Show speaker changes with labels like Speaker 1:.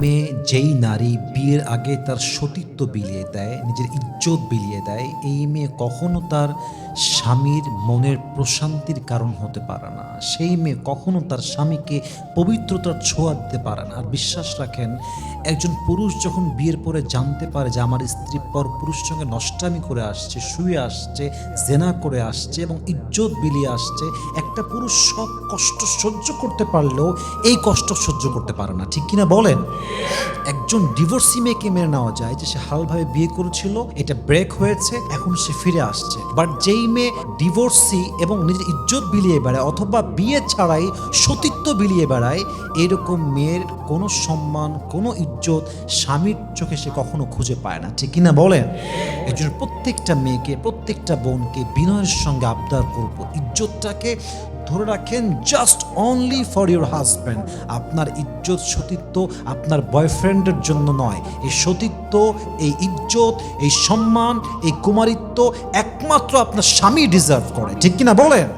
Speaker 1: মেয়ে যেই নারী বিয়ের আগে তার সতীত্ব বিলিয়ে দেয়, নিজের ইজ্জত বিলিয়ে দেয়, এই মেয়ে কখনো তার স্বামীর মনের প্রশান্তির কারণ হতে পারে না। সেই মেয়ে কখনো তার স্বামীকে পবিত্রতার ছোঁয়া দিতে পারে না। আর বিশ্বাস রাখেন, একজন পুরুষ যখন বিয়ের পরে জানতে পারে যে আমার স্ত্রী পর পুরুষ সঙ্গে নষ্টামি করে আসছে, শুয়ে আসছে, জেনা করে আসছে এবং ইজ্জত বিলিয়ে আসছে, একটা পুরুষ সব কষ্ট সহ্য করতে পারলেও এই কষ্ট সহ্য করতে পারে না। ঠিক কিনা বলেন? একজন ডিভোর্সি মেয়েকে মেনে নেওয়া যায় যে সে হালভাবে বিয়ে করেছিল, এটা ব্রেক হয়েছে, এখন সে ফিরে আসছে। বাট যেই মেয়ে ডিভোর্সি এবং নিজের ইজ্জত বিলিয়ে বেড়ায় অথবা বিয়ে ছাড়াই সতীত্ব বিলিয়ে বেড়ায়, এরকম মেয়ের কোনো সম্মান, কোনো ইজ্জত স্বামীর চোখে সে কখনো খুঁজে পায় না। ঠিক কিনা বলেন? এর জন্য প্রত্যেকটা মেয়েকে, প্রত্যেকটা বোনকে বিনয়ের সঙ্গে আবদার করব, ইজ্জতটাকে ধরে রাখেন just only for your husband আপনার ইজ্জত সতীত্ব আপনার বয়ফ্রেন্ডের জন্য নয়। এই সতীত্ব, এই ইজ্জত, এই সম্মান, এই কুমারিত্ব একমাত্র আপনার স্বামী ডিজার্ভ করে। ঠিক কিনা বলেন?